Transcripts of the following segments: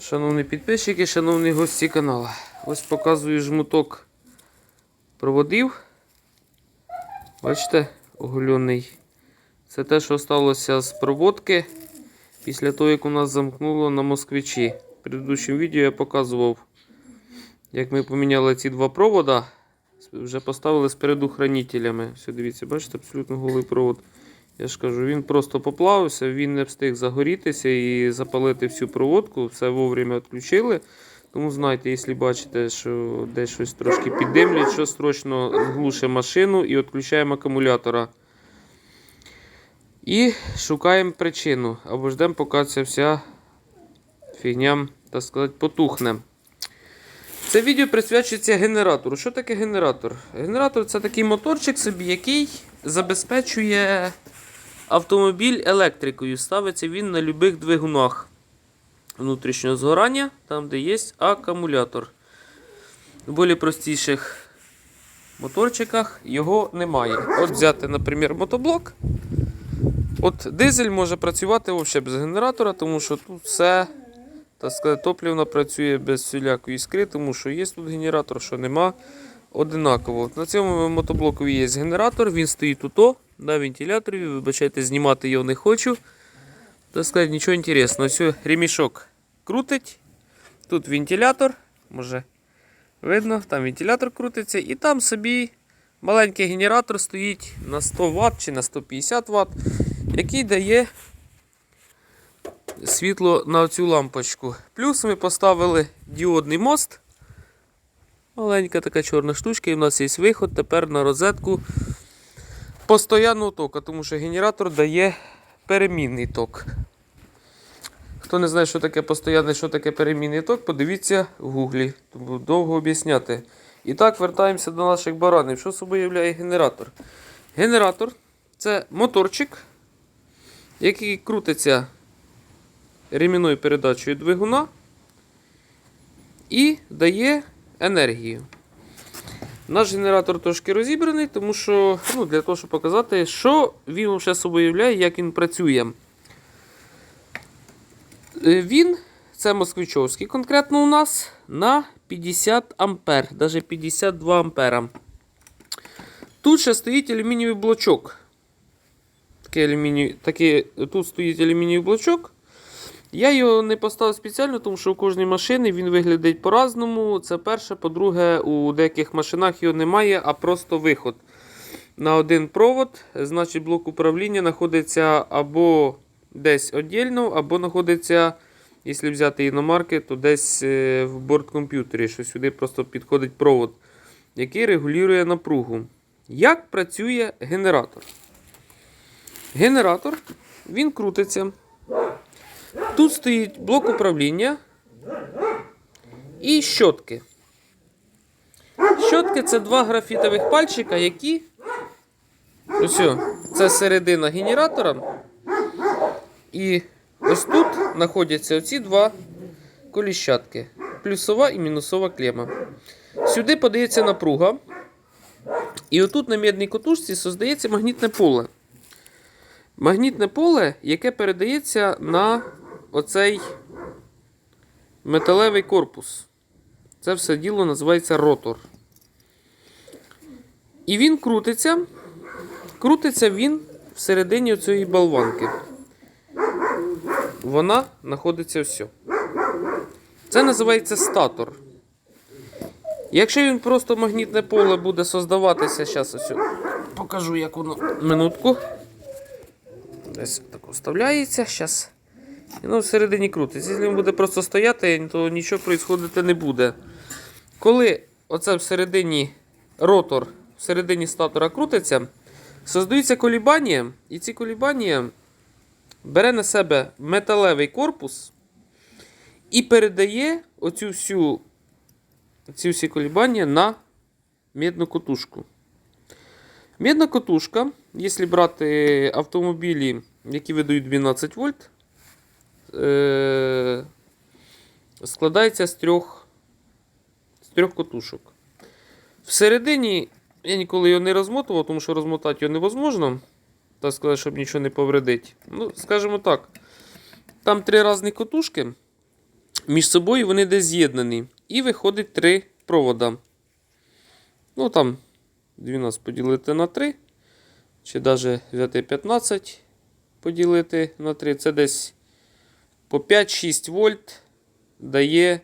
Шановні підписчики, шановні гості каналу. Ось показую жмуток проводів. Бачите, оголений. Це те, що сталося з проводки після того, як у нас замкнуло на москвичі. В предыдущому відео я показував, як ми поміняли ці два провода. Вже поставили з передохранителями. Все, дивіться, бачите, абсолютно голий провод. Я ж кажу, він просто поплавився, він не встиг загорітися і запалити всю проводку, все вовремя відключили. Тому знаєте, якщо бачите, що десь щось трошки піддимлять, що срочно глушимо машину і відключаємо акумулятора. І шукаємо причину, або ждемо, поки ця вся фігня, так сказати, потухне. Це відео присвячується генератору. Що таке генератор? Генератор це такий моторчик собі, який забезпечує автомобіль електрикою. Ставиться він на любих двигунах внутрішнього згорання, там, де є акумулятор. В більш простіших моторчиках його немає. От взяти, наприклад, мотоблок. От дизель може працювати взагалі без генератора, тому що тут все так сказати, топливно працює без всілякої іскри, тому що є тут генератор, що нема. Одинаково. На цьому мотоблокові є генератор, він стоїть тут на вентиляторі. Вибачайте, знімати його не хочу. Так сказати, нічого інтересного. Ось ремішок крутить. Тут вентилятор, може видно, там вентилятор крутиться, і там собі маленький генератор стоїть на 100 Вт чи на 150 Вт, який дає світло на цю лампочку. Плюс ми поставили діодний мост. Маленька така чорна штучка, і в нас є виход тепер на розетку постоянного тока, тому що генератор дає перемінний ток. Хто не знає, що таке постоянний, що таке перемінний ток, подивіться в гуглі. Тому довго об'ясняти. І так, вертаємося до наших баранів. Що собою являє генератор? Генератор це моторчик, який крутиться ремінною передачею двигуна і дає енергію. Наш генератор трошки розібраний, тому що ну, для того, щоб показати, що він вже собою являє, як він працює. Е, Він, це москвичовський конкретно у нас, на 50 ампер, навіть 52 ампера. Тут ще стоїть алюмінієвий блочок. Такий алюміній, такий, тут стоїть алюмінієвий блочок. Я його не поставив спеціально, тому що у кожній машині він виглядить по-разному. Це перше. По-друге, у деяких машинах його немає, а просто виход. На один провод, значить, блок управління знаходиться або десь віддільно, або знаходиться, якщо взяти іномарки, то десь е, в борткомп'ютері, що сюди просто підходить провод, який регулює напругу. Як працює генератор? Генератор він крутиться. Тут стоїть блок управління і щотки. Щотки це два графітових пальчика, які. Ось, це середина генератора. І ось тут знаходяться оці два коліщатки. Плюсова і мінусова клема. Сюди подається напруга. І отут на мідній котушці создається магнітне поле. Магнітне поле, яке передається на оцей металевий корпус. Це все діло називається ротор. І він крутиться. Крутиться він всередині цієї болванки. Вона знаходиться все. Це називається статор. Якщо він просто магнітне поле буде создаватися, зараз ось покажу, як воно минутку. Десь так вставляється. Зараз. І воно всередині крутиться. Якщо він буде просто стояти, то нічого відбуватися не буде. Коли оце всередині ротор всередині статора крутиться, создаються колібання, і ці колібання бере на себе металевий корпус і передає оцю всю, ці всі колібання на медну котушку. Медна котушка, якщо брати автомобілі, які видають 12 вольт, е- складається з трьох, з трьох котушок. Всередині я ніколи його не розмотував, тому що розмотати його невозможно. Так сказати, щоб нічого не повредити. Ну, скажімо так, там три різні котушки. Між собою вони десь з'єднані. І виходить три провода. Ну там 12 поділити на 3. Чи навіть взяти 15 поділити на 3. Це десь по 5-6 вольт дає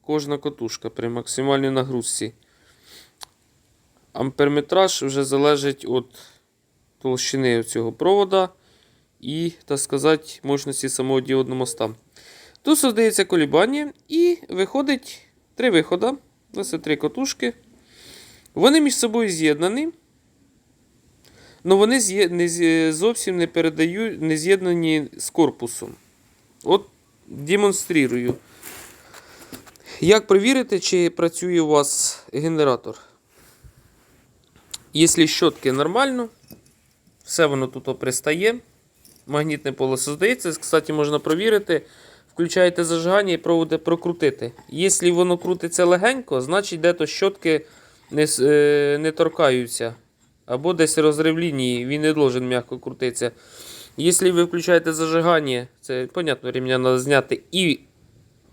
кожна котушка при максимальній нагрузці. Амперметраж вже залежить від толщини цього провода і, так сказати, мощності самого діодного моста. Тут создається колібання і виходить три виходи. Ось три котушки. Вони між собою з'єднані. але вони зовсім не передають, не з'єднані з корпусом. От демонструю. Як перевірити, чи працює у вас генератор? Якщо щотки нормально, все воно тут пристає. Магнітне поле создається. Кстати, можна провірити. Включаєте зажигання і проводи прокрутити. Якщо воно крутиться легенько, значить де-то щотки не, е, не торкаються. Або десь розрив лінії, він не должен м'яко крутитися. Якщо ви включаєте зажигання, це, понятно, ремня треба зняти і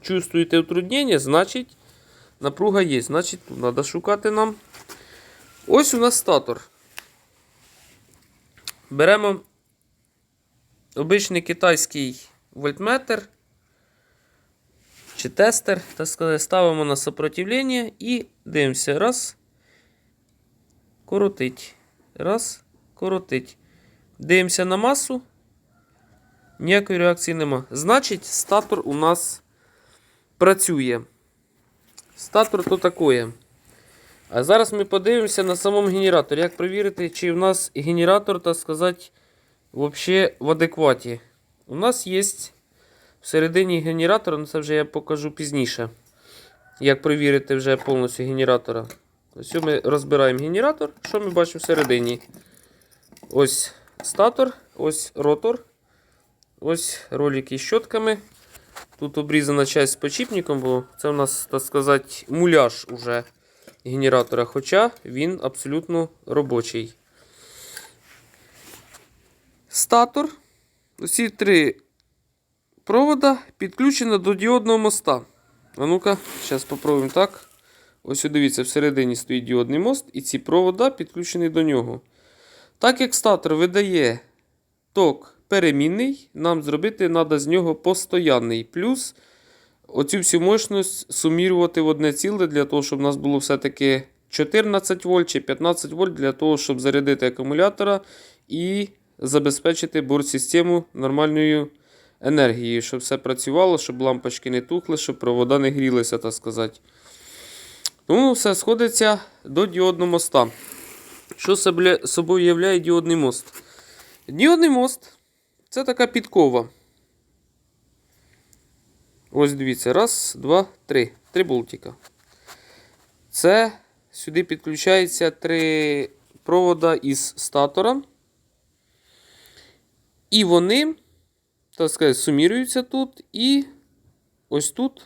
чувствуєте утруднення, значить напруга є. Значить, тут треба шукати нам. Ось у нас статор. Беремо обичний китайський вольтметр чи тестер, так сказати, ставимо на сопротивлення і дивимося. Раз. Коротить. Раз. Коротить. Дивимося на масу. Ніякої реакції нема. Значить, статор у нас працює. Статор то такое. А зараз ми подивимося на самому генераторі. Як перевірити, чи в нас генератор, так сказати, вообще в адекваті. У нас є всередині генератора, ну це вже я покажу пізніше. Як перевірити вже повністю генератора. Ось ми розбираємо генератор. Що ми бачимо всередині? Ось статор, ось ротор. Ось ролики з щотками. Тут обрізана часть з почіпником, бо це у нас, так сказати, муляж уже генератора, хоча він абсолютно робочий. Статор. Усі три провода підключено до діодного моста. А ну-ка, зараз спробуємо так. Ось дивіться, всередині стоїть діодний мост, і ці провода підключені до нього. Так як статор видає ток перемінний, нам зробити треба з нього постоянний. Плюс оцю всю мощність сумірювати в одне ціле, для того, щоб у нас було все-таки 14 вольт чи 15 вольт, для того, щоб зарядити акумулятора і забезпечити борт-систему нормальною енергією, щоб все працювало, щоб лампочки не тухли, щоб провода не грілися, так сказати. Тому все сходиться до діодного моста. Що собою являє діодний мост? Діодний мост це така підкова. Ось дивіться, раз, два, три. Три болтика. Це сюди підключається три провода із статора. І вони, так сказати, суміруються тут. І ось тут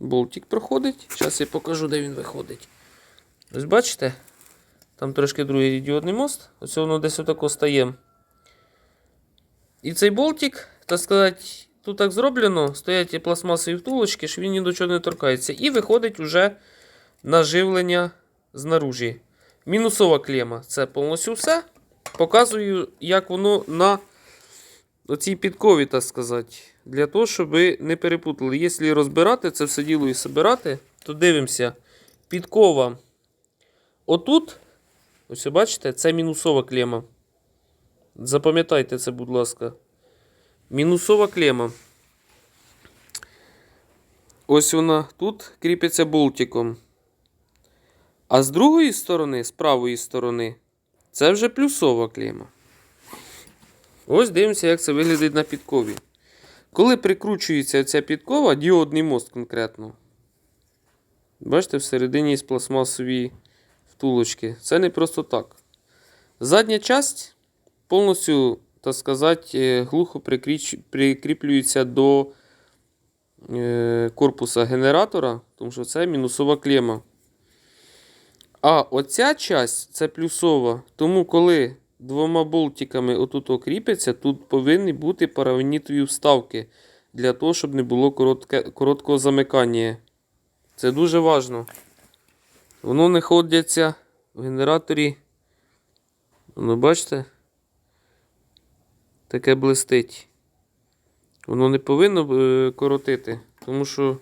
болтик проходить. Зараз я покажу, де він виходить. Ось бачите? Там трошки другий діодний мост. Ось воно десь отако стає. І цей болтик, так сказати, тут так зроблено, стоять пластмасові втулочки, що він ні до чого не торкається. І виходить уже на живлення знаружі. Мінусова клема. Це повністю все. Показую, як воно на оцій підкові, так сказати. Для того, щоб не перепутали. Якщо розбирати це все діло і собирати, то дивимося. Підкова. Отут, ось бачите, це мінусова клема. Запам'ятайте це, будь ласка. Мінусова клема. Ось вона тут кріпиться болтиком. А з другої сторони, з правої сторони, це вже плюсова клема. Ось дивимося, як це виглядить на підкові. Коли прикручується ця підкова, діодний мост конкретно. Бачите, всередині є пластмасові втулочки. Це не просто так. Задня часть повністю, так сказати, е, глухо прикріплюється до е, корпуса генератора, тому що це мінусова клема. А оця часть це плюсова. Тому коли двома болтиками отут окріпиться, тут повинні бути паравнітові вставки для того, щоб не було коротке, короткого замикання. Це дуже важливо. Воно не ходиться в генераторі. Воно бачите? Таке блистить. Воно не повинно е, коротити, тому що,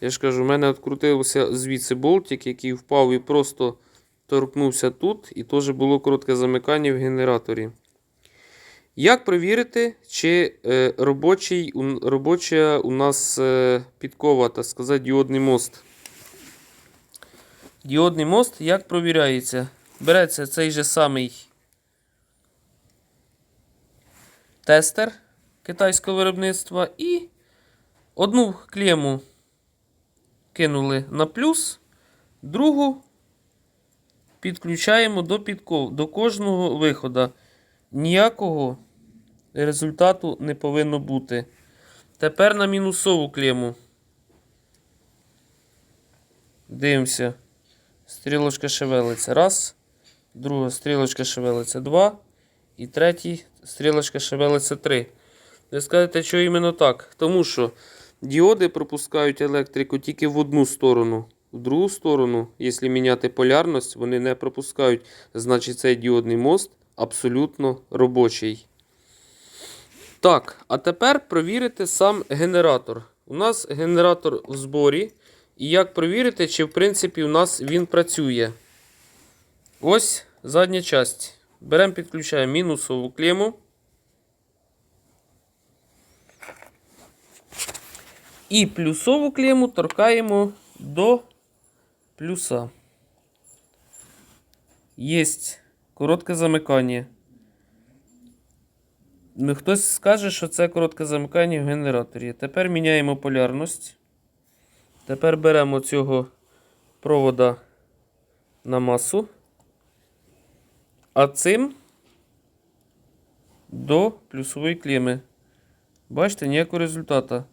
я ж кажу, в мене відкрутився звідси болтик, який впав і просто торкнувся тут, і теж було коротке замикання в генераторі. Як перевірити, чи е, робочий, робоча у нас е, підкова, так сказати, діодний мост? Діодний мост як провіряється? Береться цей же самий тестер китайського виробництва і одну клему кинули на плюс, другу підключаємо до, підков, до кожного виходу. Ніякого результату не повинно бути. Тепер на мінусову клему. Дивимося. Стрілочка шевелиться. Раз. Друга стрілочка шевелиться. Два. І третій стрілочка шевелиться 3. Ви скажете, що іменно так? Тому що діоди пропускають електрику тільки в одну сторону. В другу сторону, якщо міняти полярність, вони не пропускають. Значить, цей діодний мост абсолютно робочий. Так, а тепер провірити сам генератор. У нас генератор в зборі. І як провірити, чи в принципі у нас він працює. Ось задня часть. Беремо, підключаємо мінусову клему. І плюсову клему торкаємо до плюса. Єсть коротке замикання. Ну, Хтось скаже, що це коротке замикання в генераторі. Тепер міняємо полярність. Тепер беремо цього провода на масу. А цим до плюсової клеми. Бачите, ніякого результату.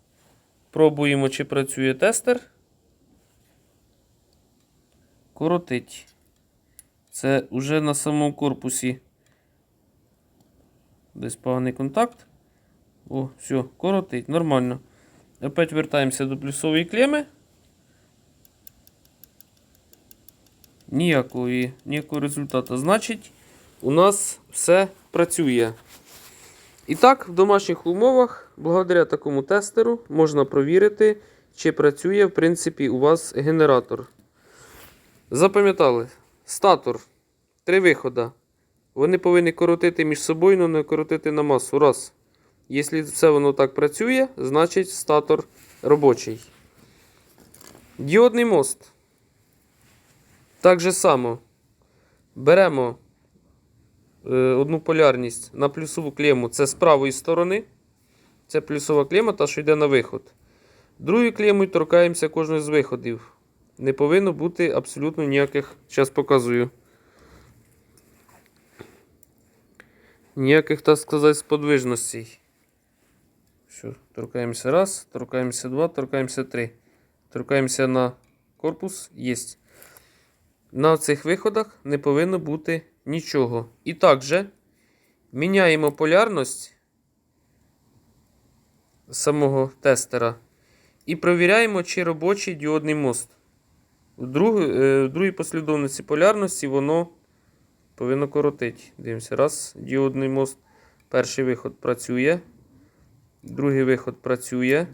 Пробуємо, чи працює тестер. Коротить. Це вже на самому корпусі. Десь поганий контакт. О, все, коротить, нормально. Опять вертаємося до плюсової клеми. Ніякої, ніякого результату. Значить, у нас все працює. І так, в домашніх умовах, благодаря такому тестеру, можна провірити, чи працює, в принципі, у вас генератор. Запам'ятали, статор. Три виходи. Вони повинні коротити між собою, але не коротити на масу. Раз. Якщо все воно так працює, значить статор робочий. Діодний мост. Так же само. Беремо одну полярність на плюсову клему. Це з правої сторони. Це плюсова клема, та що йде на виход. Другою клемою торкаємося кожного з виходів. Не повинно бути абсолютно ніяких. Зараз показую. Ніяких, так сказати, сподвижностей. Що, торкаємося раз, торкаємося два, торкаємося три. Торкаємося на корпус. Єсть. На цих виходах не повинно бути нічого. І також міняємо полярність самого тестера і провіряємо, чи робочий діодний мост. В, е, другій послідовності полярності воно повинно коротити. Дивимося. Раз, діодний мост. Перший виход працює. Другий виход працює.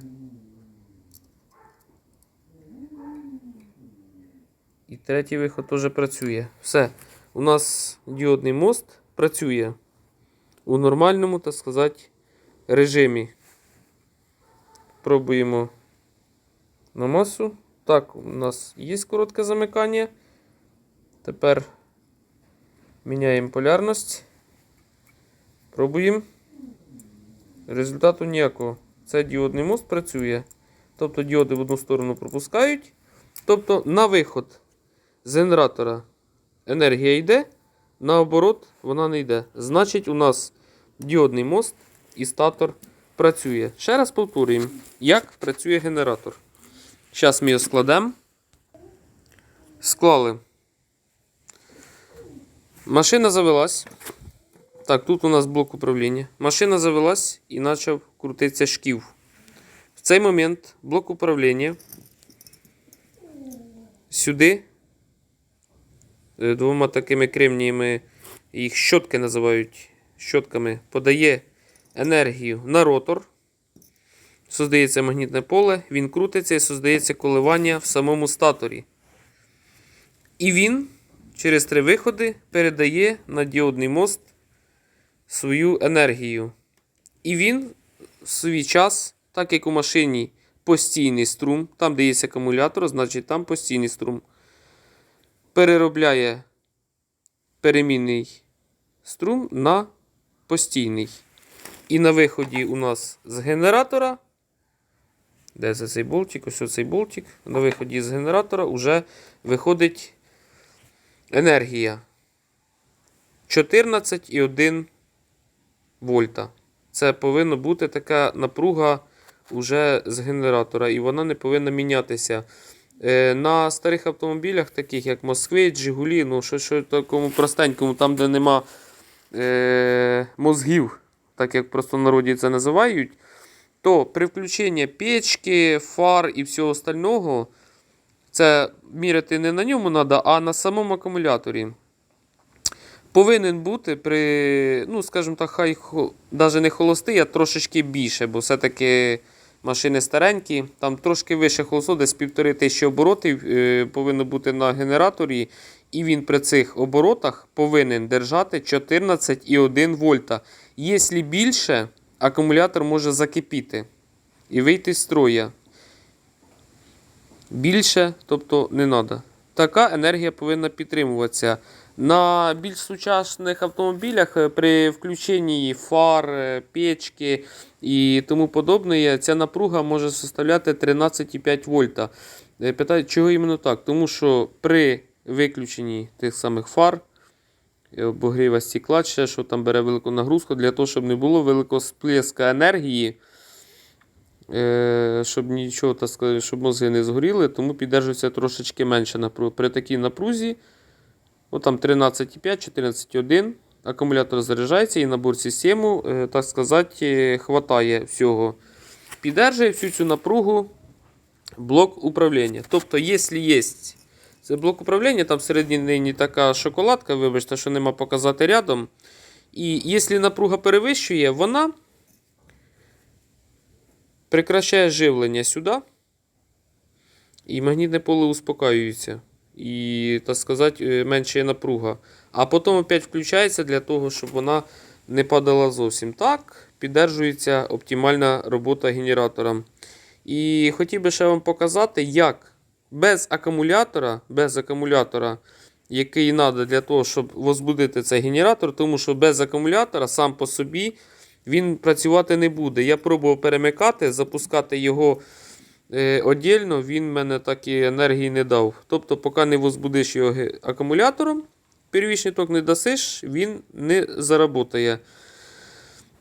І третій виход теж працює. Все. У нас діодний мост працює у нормальному, так сказати, режимі. Пробуємо на масу. Так, у нас є коротке замикання. Тепер міняємо полярність. Пробуємо. Результату ніякого. Це діодний мост працює. Тобто діоди в одну сторону пропускають. Тобто на виход з генератора енергія йде, наоборот, вона не йде. Значить, у нас діодний мост і статор працює. Ще раз повторюємо, як працює генератор. Зараз ми його складемо. Склали. Машина завелась. Так, тут у нас блок управління. Машина завелась і почав крутитися шків. В цей момент блок управління сюди двома такими кремніями, їх щотки називають щотками, подає енергію на ротор. Создається магнітне поле, він крутиться і создається коливання в самому статорі. І він через три виходи передає на діодний мост свою енергію. І він в свій час, так як у машині постійний струм, там, де є акумулятор, значить там постійний струм, переробляє перемінний струм на постійний. І на виході у нас з генератора. Де це цей болтик? Ось цей болтик. На виході з генератора вже виходить енергія 14,1 вольта. Це повинна бути така напруга уже з генератора, і вона не повинна мінятися. Е, На старих автомобілях, таких як Москвич, Жигулі, ну що, що такому простенькому, там, де нема е, мозгів, так як просто в народі це називають, то при включенні печки, фар і всього остального, це міряти не на ньому треба, а на самому акумуляторі. Повинен бути при, ну, скажімо так, хай навіть не холостий, а трошечки більше, бо все-таки машини старенькі, там трошки вище холосту, десь півтори тисячі оборотів е, повинно бути на генераторі. І він при цих оборотах повинен держати 14,1 вольта. Якщо більше, акумулятор може закипіти і вийти з строя. Більше, тобто не треба. Така енергія повинна підтримуватися. На більш сучасних автомобілях е, при включенні фар, е, печки і тому подобне, ця напруга може составляти 13,5 вольта. Е, Питають, чого іменно так? Тому що при виключенні тих самих фар, обогріва стекла, ще що там бере велику нагрузку, для того, щоб не було великого сплеска енергії, щоб нічого, так сказати, щоб мозги не згоріли, тому піддержується трошечки менше напруга. При такій напрузі, от там 13,5, 14,1, акумулятор заряджається і набор систему, е, так сказати, е, хватає всього. Піддержує всю цю напругу блок управління. Тобто, якщо є це блок управління, там всередині така шоколадка, вибачте, що нема показати рядом. І якщо напруга перевищує, вона прекращає живлення сюди. І магнітне поле успокаюється. І, так сказати, е, менше напруга. А потім опять включається для того, щоб вона не падала зовсім. Так, піддержується оптимальна робота генератора. І хотів би ще вам показати, як без акумулятора, без акумулятора, який треба для того, щоб возбудити цей генератор, тому що без акумулятора сам по собі він працювати не буде. Я пробував перемикати, запускати його е, отдільно, він мене так і енергії не дав. Тобто, поки не возбудиш його акумулятором, первічний ток не дасиш, він не заработає.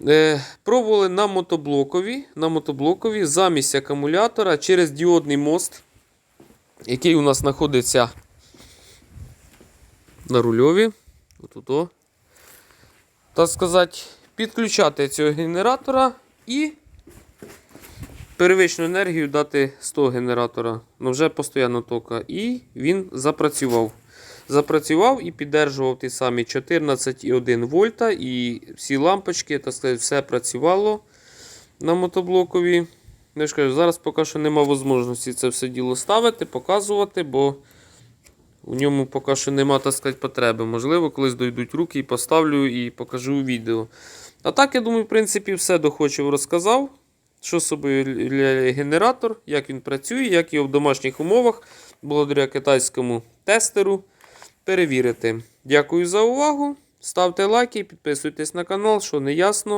Е, пробували на мотоблокові, на мотоблокові замість акумулятора через діодний мост, який у нас знаходиться на рульові. Так сказати, підключати цього генератора і первичну енергію дати з того генератора. Ну вже постійно тока. І він запрацював. Запрацював і піддержував ті самі 14,1 вольта. І всі лампочки, так сказати, все працювало на мотоблокові. Я ж кажу, зараз поки що немає можливості це все діло ставити, показувати, бо у ньому поки що нема, так сказати, потреби. Можливо, колись дойдуть руки і поставлю і покажу у відео. А так, я думаю, в принципі, все доходчиво розказав. Що собою генератор, як він працює, як його в домашніх умовах, благодаря китайському тестеру, перевірити. Дякую за увагу. Ставте лайки, підписуйтесь на канал, що не ясно.